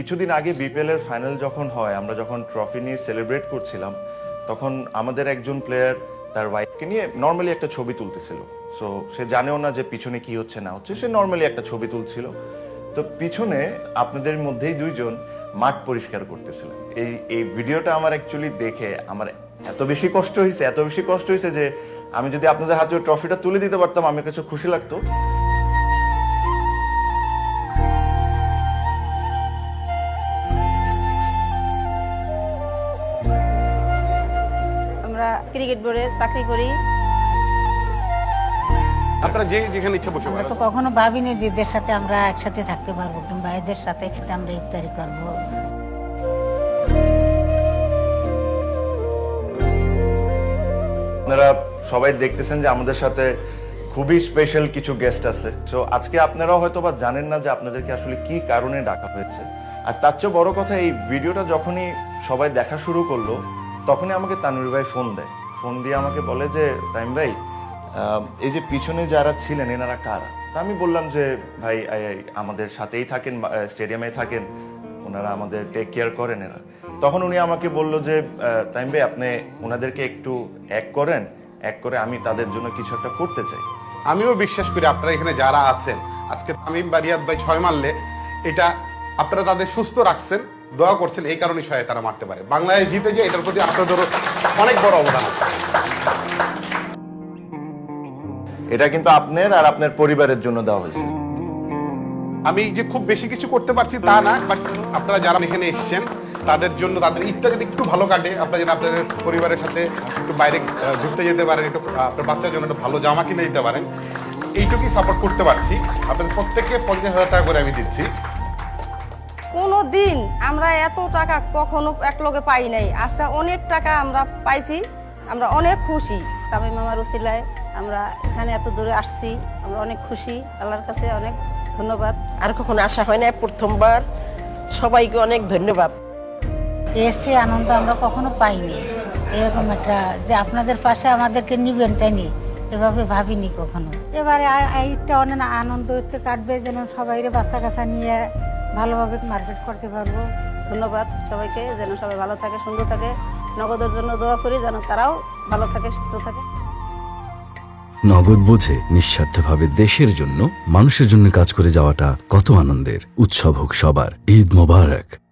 কিছুদিন আগে বিপিএল এর ফাইনাল যখন হয়, আমরা যখন ট্রফি নিয়ে সেলিব্রেট করছিলাম, তখন আমাদের একজন প্লেয়ার তার ওয়াইফকে নিয়ে নর্মালি একটা ছবি তুলতেছিল। সো সে জানেও না যে পিছনে কি হচ্ছে, না হচ্ছে, সে নর্মালি একটা ছবি তুলছিল। তো পিছনে আপনাদের মধ্যেই দুইজন মাঠ পরিষ্কার করতেছিল। এই এই ভিডিওটা আমার অ্যাকচুয়ালি দেখে আমার এত বেশি কষ্ট হয়েছে এত বেশি কষ্ট হয়েছে যে আমি যদি আপনাদের হাতে ট্রফিটা তুলে দিতে পারতাম, আমার কাছে খুশি লাগতো। ক্রিকেট বোর্ডে চাকরি করি। আপনারা যে যেখানে ইচ্ছা বসে আমরা তো কখনো ভাবিনি যে এদের সাথে আমরা একসাথে থাকতে পারব কিংবা এদের সাথে আমরা ইফতারি করব। আপনারা সবাই দেখতেছেন যে আমাদের সাথে খুবই স্পেশাল কিছু গেস্ট আছে। তো আজকে আপনারাও হয়তো বা জানেন না যে আপনাদেরকে আসলে কি কারণে ডাকা হয়েছে। আর তার চেয়ে বড় কথা এই ভিডিওটা যখনই সবাই দেখা শুরু করল তখনই আমাকে তানুর ভাই ফোন দেয়। ফোন দিয়ে আমাকে বলে যে টাইম ভাই এই যে পিছনে যারা ছিলেন, এনারা কারা? তা আমি বললাম যে, ভাই আমাদের সাথেই থাকেন স্টেডিয়ামে থাকেন, ওনারা আমাদের টেক কেয়ার করেন এরা। তখন উনি আমাকে বলল যে তাইম ভাই, আপনি ওনাদেরকে একটু এক করেন, এক করে আমি তাদের জন্য কিছু একটা করতে চাই। আমিও বিশ্বাস করি আপনারা এখানে যারা আছেন, আজকে তামিম বারিয়াত ভাই ছয় মারলে, এটা আপনারা তাদের সুস্থ রাখছেন। দোয়া করছেন এই কারণে সহায় তারা মারতে পারে। বাংলায় জিতে যে এটার প্রতি আপনাদেরও অনেক বড় অবদান আছে। এটা কিন্তু আপনার আর আপনার পরিবারের জন্য দেওয়া হয়েছে। আমি যে খুব বেশি কিছু করতে পারছি তা না বাট আপনারা যারা এখানে এসেছেন তাদের জন্য তাদের ঈদটা যদি একটু ভালো কাটে আপনারা যেন আপনাদের পরিবারের সাথে একটু বাইরে ঘুরতে যেতে পারেন একটু আপনার বাচ্চার জন্য একটু ভালো জামা কিনে দিতে পারেন এইটুকুই সাপোর্ট করতে পারছি। আপনাদের প্রত্যেককে পঞ্চাশ হাজার টাকা করে আমি দিচ্ছি। কোনো দিন আমরা এত টাকা কখনো এক লোকে পাই নাই। আজকে অনেক টাকা আমরা পাইছি আমরা অনেক খুশি। তামিম মামার উসিলায় আমরা এখানে এত দূরে আসছি আমরা অনেক খুশি। আল্লাহর কাছে অনেক ধন্যবাদ। আর কখনো আসা হয় না প্রথমবার। সবাইকে অনেক ধন্যবাদ। এর চেয়ে আনন্দ আমরা কখনো পাইনি। এরকম একটা যে আপনাদের পাশে আমাদেরকে নিবেন টানি এভাবে ভাবিনি কখনো। এবারে এইটা অনেক আনন্দ হতে কাটবে যেন সবাই বাচ্চা কাচ্চা নিয়ে ভালোভাবে মার্কেট করতে পারব। ধন্যবাদ সবাইকে, যেন সবাই ভালো থাকে, সুন্দর থাকে। নগদের জন্য দোয়া করি যেন তারাও ভালো থাকে, সুস্থ থাকে। নগদ বোঝে নিঃস্বার্থভাবে দেশের জন্য, মানুষের জন্য কাজ করে যাওয়াটা কত আনন্দের। উৎসব হোক সবার, ঈদ মোবারক।